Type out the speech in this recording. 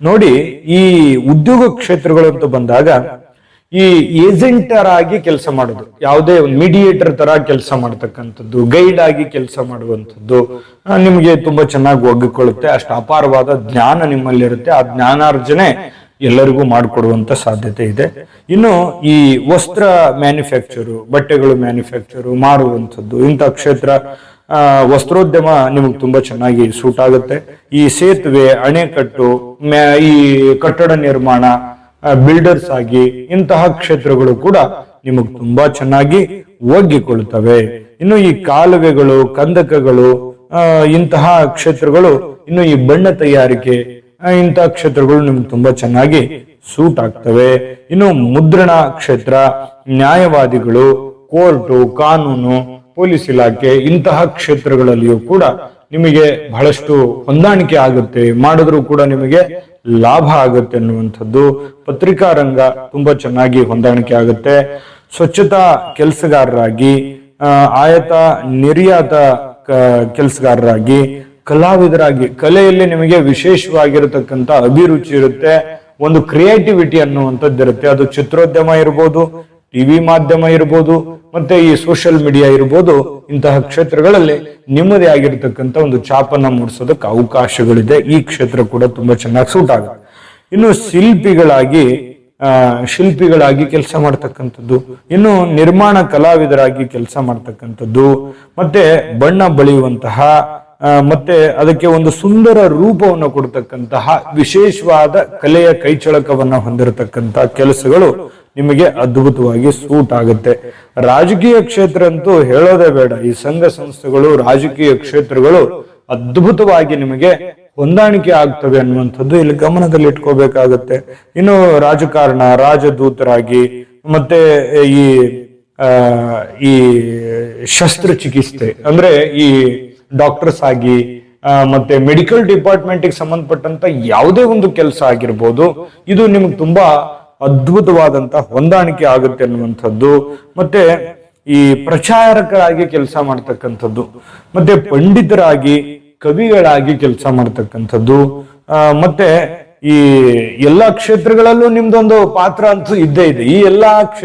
ನೋಡಿ, ಈ ಉದ್ಯೋಗ ಕ್ಷೇತ್ರಗಳು ಅಂತ ಬಂದಾಗ ಈ ಏಜೆಂಟರ್ ಆಗಿ ಕೆಲಸ ಮಾಡೋದು, ಯಾವುದೇ ಒಂದು ಮೀಡಿಯೇಟರ್ ತರ ಕೆಲಸ ಮಾಡ್ತಕ್ಕಂಥದ್ದು ಗೈಡ್ ಆಗಿ ಕೆಲಸ ಮಾಡುವಂಥದ್ದು ನಿಮಗೆ ತುಂಬಾ ಚೆನ್ನಾಗಿ ಒಗ್ಗಿಕೊಳ್ಳುತ್ತೆ, ಅಷ್ಟು ಅಪಾರವಾದ ಜ್ಞಾನ ನಿಮ್ಮಲ್ಲಿರುತ್ತೆ, ಆ ಜ್ಞಾನಾರ್ಜನೆ ಎಲ್ಲರಿಗೂ ಮಾಡಿಕೊಡುವಂತ ಸಾಧ್ಯತೆ ಇದೆ. ಇನ್ನು ಈ ವಸ್ತ್ರ ಮ್ಯಾನುಫ್ಯಾಕ್ಚರು ಬಟ್ಟೆಗಳು ಮ್ಯಾನುಫ್ಯಾಕ್ಚರು ಮಾರುವಂಥದ್ದು ಇಂಥ ಕ್ಷೇತ್ರ ವಸ್ತ್ರೋದ್ಯಮ ನಿಮಗೆ ತುಂಬಾ ಚೆನ್ನಾಗಿ ಸೂಟ್ ಆಗುತ್ತೆ. ಈ ಸೇತುವೆ, ಅಣೆಕಟ್ಟು ಈ ಕಟ್ಟಡ ನಿರ್ಮಾಣ ಬಿಲ್ಡರ್ಸ್ ಆಗಿ ಇಂತಹ ಕ್ಷೇತ್ರಗಳು ಕೂಡ ನಿಮಗೆ ತುಂಬಾ ಚೆನ್ನಾಗಿ ಒಗ್ಗಿಕೊಳ್ಳುತ್ತವೆ ಇನ್ನು ಈ ಕಾಲುವೆಗಳು, ಕಂದಕಗಳು ಇಂತಹ ಕ್ಷೇತ್ರಗಳು ಇನ್ನು ಈ ಬಣ್ಣ ತಯಾರಿಕೆ ಇಂತಹ ಕ್ಷೇತ್ರಗಳು ನಿಮ್ಗೆ ತುಂಬಾ ಚೆನ್ನಾಗಿ ಸೂಟ್ ಆಗ್ತವೆ. ಇನ್ನು ಮುದ್ರಣ ಕ್ಷೇತ್ರ, ನ್ಯಾಯವಾದಿಗಳು, ಕೋರ್ಟು, ಕಾನೂನು, ಪೊಲೀಸ್ ಇಲಾಖೆ ಇಂತಹ ಕ್ಷೇತ್ರಗಳಲ್ಲಿಯೂ ಕೂಡ ನಿಮಗೆ ಬಹಳಷ್ಟು ಹೊಂದಾಣಿಕೆ ಆಗುತ್ತೆ. ಮಾಡಿದ್ರೂ ಕೂಡ ನಿಮಗೆ ಲಾಭ ಆಗುತ್ತೆ ಅನ್ನುವಂಥದ್ದು ಪತ್ರಿಕಾ ರಂಗ ತುಂಬಾ ಚೆನ್ನಾಗಿ ಹೊಂದಾಣಿಕೆ ಆಗುತ್ತೆ. ಸ್ವಚ್ಛತಾ ಕೆಲಸಗಾರರಾಗಿ ಆಯತ, ನಿರ್ಯಾತ ಕೆಲಸಗಾರರಾಗಿ ಕಲಾವಿದರಾಗಿ, ಕಲೆಯಲ್ಲಿ ನಿಮಗೆ ವಿಶೇಷವಾಗಿರತಕ್ಕಂಥ ಅಭಿರುಚಿ ಇರುತ್ತೆ, ಒಂದು ಕ್ರಿಯೇಟಿವಿಟಿ ಅನ್ನುವಂಥದ್ದು ಇರುತ್ತೆ. ಅದು ಚಿತ್ರೋದ್ಯಮ ಇರ್ಬೋದು ಟಿವಿ ಮಾಧ್ಯಮ ಇರ್ಬೋದು, ಮತ್ತೆ ಈ ಸೋಷಿಯಲ್ ಮೀಡಿಯಾ ಇರ್ಬೋದು, ಇಂತಹ ಕ್ಷೇತ್ರಗಳಲ್ಲಿ ನಿಮ್ಮದೇ ಆಗಿರ್ತಕ್ಕಂಥ ಒಂದು ಛಾಪನ್ನ ಮೂಡಿಸೋದಕ್ಕೆ ಅವಕಾಶಗಳಿದೆ. ಈ ಕ್ಷೇತ್ರ ಕೂಡ ತುಂಬಾ ಚೆನ್ನಾಗಿ ಸೂಟ್ ಆಗುತ್ತೆ. ಇನ್ನು ಶಿಲ್ಪಿಗಳಾಗಿ ಶಿಲ್ಪಿಗಳಾಗಿ ಕೆಲಸ ಮಾಡ್ತಕ್ಕಂಥದ್ದು, ಇನ್ನು ನಿರ್ಮಾಣ ಕಲಾವಿದರಾಗಿ ಕೆಲಸ ಮಾಡ್ತಕ್ಕಂಥದ್ದು, ಮತ್ತೆ ಬಣ್ಣ ಬಳಿಯುವಂತಹ ಮತ್ತೆ ಅದಕ್ಕೆ ಒಂದು ಸುಂದರ ರೂಪವನ್ನು ಕೊಡ್ತಕ್ಕಂತಹ ವಿಶೇಷವಾದ ಕಲೆಯ ಕೈಚಳಕವನ್ನ ಹೊಂದಿರತಕ್ಕಂತಹ ಕೆಲಸಗಳು ನಿಮಗೆ ಅದ್ಭುತವಾಗಿ ಸೂಟ್ ಆಗುತ್ತೆ. ರಾಜಕೀಯ ಕ್ಷೇತ್ರ ಅಂತೂ ಹೇಳೋದೇ ಬೇಡ. ಈ ಸಂಘ ಸಂಸ್ಥೆಗಳು, ರಾಜಕೀಯ ಕ್ಷೇತ್ರಗಳು ಅದ್ಭುತವಾಗಿ ನಿಮಗೆ ಹೊಂದಾಣಿಕೆ ಆಗ್ತವೆ ಅನ್ನುವಂಥದ್ದು ಇಲ್ಲಿ ಗಮನದಲ್ಲಿ ಇಟ್ಕೋಬೇಕಾಗತ್ತೆ. ಇನ್ನು ರಾಜಕಾರಣ, ರಾಜದೂತರಾಗಿ, ಮತ್ತೆ ಈ ಈ ಶಸ್ತ್ರಚಿಕಿತ್ಸೆ, ಅಂದ್ರೆ ಈ ಡಾಕ್ಟರ್ಸ್ ಆಗಿ ಮತ್ತೆ ಮೆಡಿಕಲ್ ಡಿಪಾರ್ಟ್ಮೆಂಟ್ ಸಂಬಂಧಪಟ್ಟಂತ ಯಾವುದೇ ಒಂದು ಕೆಲಸ ಆಗಿರ್ಬೋದು, ಇದು ನಿಮ್ಗೆ ತುಂಬಾ ಅದ್ಭುತವಾದಂತ ಹೊಂದಾಣಿಕೆ ಆಗುತ್ತೆ ಅನ್ನುವಂಥದ್ದು, ಮತ್ತೆ ಈ ಪ್ರಚಾರಕರಾಗಿ ಕೆಲಸ ಮಾಡ್ತಕ್ಕಂಥದ್ದು, ಮತ್ತೆ ಪಂಡಿತರಾಗಿ, ಕವಿಗಳಾಗಿ ಕೆಲಸ ಮಾಡ್ತಕ್ಕಂಥದ್ದು ಮತ್ತೆ ಈ ಎಲ್ಲಾ ಕ್ಷೇತ್ರಗಳಲ್ಲೂ ನಿಮ್ದೊಂದು ಪಾತ್ರ ಅಂತೂ ಇದ್ದೇ ಇದೆ. ಈ ಎಲ್ಲಾ ಕ್ಷೇತ್ರ